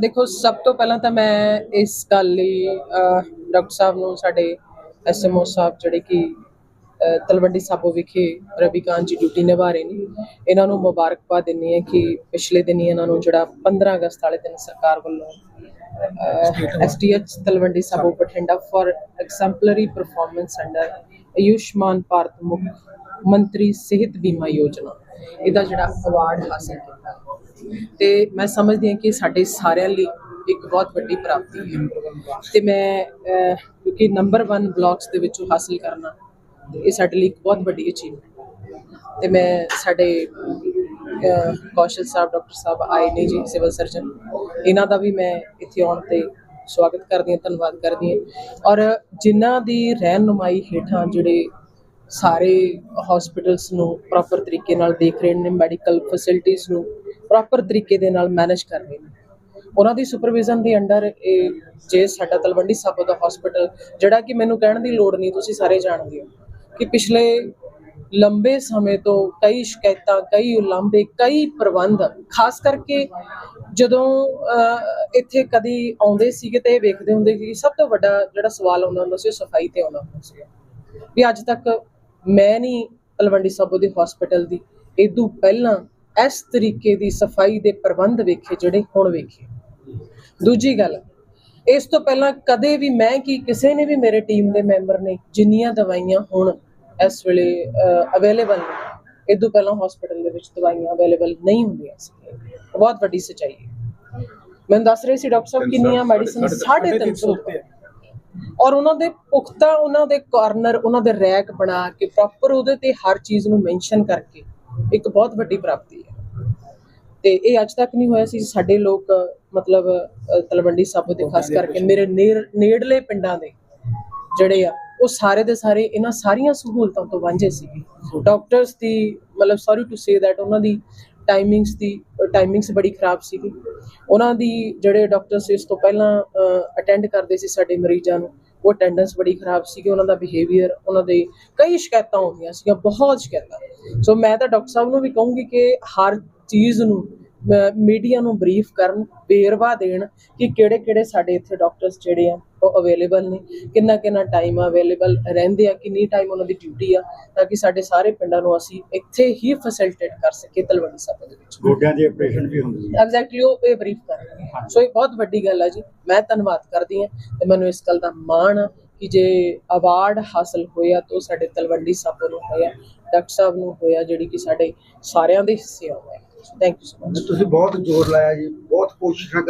ਦੇਖੋ, ਸਭ ਤੋਂ ਪਹਿਲਾਂ ਤਾਂ ਮੈਂ ਇਸ ਗੱਲ ਲਈ ਡਾਕਟਰ ਸਾਹਿਬ ਨੂੰ, ਸਾਡੇ ਐਸਐਮਓ ਸਾਹਿਬ ਜਿਹੜੇ ਕਿ ਤਲਵੰਡੀ ਸਾਬੋ ਵਿਖੇ ਰਵੀਕਾਂਤ ਜੀ ਡਿਊਟੀ ਨਿਭਾ ਰਹੇ ਨੇ, ਇਹਨਾਂ ਨੂੰ ਮੁਬਾਰਕਬਾਦ ਦਿੰਨੀ ਹੈ ਕਿ ਪਿਛਲੇ ਦਿਨੀ ਇਹਨਾਂ ਨੂੰ ਜਿਹੜਾ 15 ਅਗਸਤ ਵਾਲੇ ਦਿਨ ਸਰਕਾਰ ਵੱਲੋਂ STH Talwandi Sabo Bathinda for exemplary performance under Ayushman Bharat ਮੁੱਖ ਮੰਤਰੀ ਸਿਹਤ ਬੀਮਾ ਯੋਜਨਾ, ਇਹਦਾ ਜਿਹੜਾ ਅਵਾਰਡ ਹਾਸਲ ਕੀਤਾ। ਤੇ ਮੈਂ ਸਮਝਦੀ ਹਾਂ ਕਿ ਸਾਡੇ ਸਾਰਿਆਂ ਲਈ ਇੱਕ ਬਹੁਤ ਵੱਡੀ ਪ੍ਰਾਪਤੀ ਹੈ। ਤੇ ਮੈਂ ਕਿਉਂਕਿ ਨੰਬਰ 1 ਬਲਾਕਸ ਦੇ ਵਿੱਚੋਂ ਹਾਸਲ ਕਰਨਾ, ਇਹ ਸਾਡੇ ਲਈ ਇੱਕ ਬਹੁਤ ਵੱਡੀ ਅਚੀਵਮੈਂਟ ਤੇ ਮੈਂ ਸਾਡੇ ਕੌਸ਼ਲ ਸਾਹਿਬ ਡਾਕਟਰ ਸਾਹਿਬ ਆਏ ਨੇ ਜੀ ਸਿਵਲ ਸਰਜਨ ਇਹਨਾਂ ਦਾ ਵੀ ਮੈਂ ਇੱਥੇ ਆਉਣ ਤੇ ਸਵਾਗਤ ਕਰਦੀ ਹਾਂ, ਧੰਨਵਾਦ ਕਰਦੀ ਹਾਂ। ਔਰ ਜਿਨ੍ਹਾਂ ਦੀ ਰਹਿਨੁਮਾਈ ਹੇਠਾਂ ਜਿਹੜੇ ਸਾਰੇ ਹਸਪੀਟਲਸ ਨੂੰ ਪ੍ਰੋਪਰ ਤਰੀਕੇ ਨਾਲ ਦੇਖ ਰਹੇ ਨੇ ਮੈਡੀਕਲ ਫੈਸਿਲਿਟੀਆਂ ਨੂੰ ਪ੍ਰੋਪਰ ਤਰੀਕੇ ਦੇ ਨਾਲ ਮੈਨੇਜ ਕਰ ਰਹੇ ਨੇ। ਉਹਨਾਂ ਦੀ ਸੁਪਰਵਿਜ਼ਨ ਦੇ ਅੰਡਰ ਇਹ ਜੇ ਸਾਡਾ ਤਲਵੰਡੀ ਸਾਬੋ ਦਾ ਹਸਪੀਟਲ ਜਿਹੜਾ ਕਿ ਮੈਨੂੰ ਕਹਿਣ ਦੀ ਲੋੜ ਨਹੀਂ, ਤੁਸੀਂ ਸਾਰੇ ਜਾਣਦੇ ਹੋ ਕਿ ਪਿਛਲੇ ਲੰਬੇ ਸਮੇਂ ਤੋਂ ਕਈ ਸ਼ਿਕਾਇਤਾਂ, ਕਈ ਉਲੰਭੇ, ਕਈ ਪ੍ਰਬੰਧ, ਖਾਸ ਕਰਕੇ ਜਦੋਂ ਇੱਥੇ ਕਦੀ ਆਉਂਦੇ ਸੀਗੇ ਤੇ ਇਹ ਵੇਖਦੇ ਹੁੰਦੇ ਸੀ ਕਿ ਸਭ ਤੋਂ ਵੱਡਾ ਜਿਹੜਾ ਸਵਾਲ ਆਉਂਦਾ ਹੁੰਦਾ ਸੀ ਸਫ਼ਾਈ ਤੇ ਆਉਂਦਾ ਹੁੰਦਾ ਸੀ ਵੀ ਅੱਜ ਤੱਕ ਮੈਂ ਨਹੀਂ ਤਲਵੰਡੀ ਸਾਬੋ ਦੇ ਹਸਪੀਟਲ ਦੀ। ਇਦੋਂ ਪਹਿਲਾਂ ਇਸ ਤਰੀਕੇ ਦੀ ਸਫ਼ਾਈ ਦੇ ਪ੍ਰਬੰਧ ਵੇਖੇ ਜਿਹੜੇ ਹੁਣ ਵੇਖੇ। ਦੂਜੀ ਗੱਲ ਇਸ ਤੋਂ ਪਹਿਲਾਂ ਕਦੇ ਵੀ ਮੈਂ ਕੀ ਕਿਸੇ ਨੇ ਵੀ ਮੇਰੇ ਟੀਮ ਦੇ ਮੈਂਬਰ ਨੇ ਜਿੰਨੀਆਂ ਦਵਾਈਆਂ ਹੁਣ ਇਸ ਵੇਲੇ ਅਵੇਲੇਬਲ ਨੇ ਇਦੋਂ ਪਹਿਲਾਂ ਹਸਪੀਟਲ ਦੇ ਵਿੱਚ ਦਵਾਈਆਂ ਅਵੇਲੇਬਲ ਨਹੀਂ ਹੁੰਦੀਆਂ ਸੀ। ਬਹੁਤ ਵੱਡੀ ਸਚਾਈ ਹੈ। ਮੈਨੂੰ ਦੱਸ ਰਹੇ ਸੀ ਡਾਕਟਰ ਸਾਹਿਬ ਕਿੰਨੀਆਂ ਮੈਡੀਸਿਨ 350 ਰੁਪਏ। ਔਰ ਉਹਨਾਂ ਦੇ ਪੁਖਤਾ ਉਹਨਾਂ ਦੇ ਕਾਰਨਰ ਉਹਨਾਂ ਦੇ ਰੈਕ ਬਣਾ ਕੇ ਪ੍ਰੋਪਰ ਉਹਦੇ ਤੇ ਹਰ ਚੀਜ਼ ਨੂੰ ਮੈਂਸ਼ਨ ਕਰਕੇ ਇੱਕ ਬਹੁਤ ਵੱਡੀ ਪ੍ਰਾਪਤੀ ਹੈ। ਤੇ ਇਹ ਅੱਜ ਤੱਕ ਨਹੀਂ ਹੋਇਆ ਸੀ ਸਾਡੇ ਲੋਕ ਮਤਲਬ ਤਲਵੰਡੀ ਸਾਬੋ ਦੇ ਖਾਸ ਕਰਕੇ ਮੇਰੇ ਨੇੜ- ਨੇੜਲੇ ਪਿੰਡਾਂ ਦੇ ਜਿਹੜੇ ਆ ਉਹ ਸਾਰੇ ਦੇ ਸਾਰੇ ਇਹਨਾਂ ਸਾਰੀਆਂ ਸਹੂਲਤਾਂ ਤੋਂ ਵਾਂਝੇ ਸੀਗੇ। ਡਾਕਟਰਸ ਦੀ ਮਤਲਬ ਸੌਰੀ ਟੂ ਸੇ ਦੈਟ ਉਹਨਾਂ ਦੀ ਟਾਈਮਿੰਗਸ ਦੀ ਟਾਈਮਿੰਗਸ ਬੜੀ ਖਰਾਬ ਸੀਗੀ। ਉਹਨਾਂ ਦੀ ਜਿਹੜੇ ਡਾਕਟਰਸ ਇਸ ਤੋਂ ਪਹਿਲਾਂ ਅਟੈਂਡ ਕਰਦੇ ਸੀ ਸਾਡੇ ਮਰੀਜ਼ਾਂ ਨੂੰ ਉਹ ਅਟੈਂਡੈਂਸ ਬੜੀ ਖਰਾਬ ਸੀਗੀ, ਉਹਨਾਂ ਦਾ ਬਿਹੇਵੀਅਰ ਉਹਨਾਂ ਦੇ ਕਈ ਸ਼ਿਕਾਇਤਾਂ ਆਉਂਦੀਆਂ ਸੀਗੀਆਂ, ਬਹੁਤ ਸ਼ਿਕਾਇਤਾਂ। ਸੋ ਮੈਂ ਤਾਂ ਡਾਕਟਰ ਸਾਹਿਬ ਨੂੰ ਵੀ ਕਹੂੰਗੀ ਕਿ ਹਰ ਚੀਜ਼ ਨੂੰ ਮੀਡੀਆ ਨੂੰ ਬਰੀਫ ਕਰਨ ਵੇਰਵਾ ਦੇਣ ਕਿ ਕਿਹੜੇ ਕਿਹੜੇ ਸਾਡੇ ਇੱਥੇ ਡਾਕਟਰਸ ਜਿਹੜੇ ਆ ਉਹ ਅਵੇਲੇਬਲ ਨੇ ਕਿੰਨਾ ਕਿੰਨਾ ਟਾਈਮ ਅਵੇਲੇਬਲ ਰਹਿੰਦੇ ਆ ਕਿੰਨੀ ਟਾਈਮ ਉਹਨਾਂ ਦੀ ਡਿਊਟੀ ਆ ਤਾਂ ਕਿ ਸਾਡੇ ਸਾਰੇ ਪਿੰਡਾਂ ਨੂੰ ਅਸੀਂ ਇੱਥੇ ਹੀ ਫੈਸਿਲਿਟੇਟ ਕਰ ਸਕੀਏ ਤਲਵੰਡੀ ਸਾਬੋ ਦੇ ਵਿੱਚ। ਗੋਡਿਆਂ ਦੀ ਆਪਰੇਸ਼ਨ ਵੀ ਹੁੰਦੀ ਹੈ। ਐਗਜ਼ੈਕਟਲੀ ਉਹ ਇਹ ਬਰੀਫ ਕਰ ਰਹੇ ਨੇ। ਸੋ ਇਹ ਬਹੁਤ ਵੱਡੀ ਗੱਲ ਹੈ ਜੀ। ਮੈਂ ਧੰਨਵਾਦ ਕਰਦੀ ਹਾਂ ਤੇ ਮੈਨੂੰ ਇਸ ਗੱਲ ਦਾ ਮਾਣ ਆ ਕਿ ਜੇ ਅਵਾਰਡ ਹਾਸਲ ਹੋਇਆ ਤਾਂ ਉਹ ਸਾਡੇ ਤਲਵੰਡੀ ਸਾਬੋ ਨੂੰ ਹੋਇਆ ਡਾਕਟਰ ਸਾਹਿਬ ਨੂੰ ਹੋਇਆ ਜਿਹੜੀ ਕਿ ਸਾਡੇ ਸਾਰਿਆਂ ਦੇ ਹਿੱਸੇ ਹੋਇਆ ਥੈਂਕ ਯੂ ਸੋ ਮਚ ਤੁਸੀਂ ਬਹੁਤ ਜ਼ੋਰ ਲਾਇਆ ਜੀ ਬਹੁਤ ਕੋਸ਼ਿਸ਼ਾਂ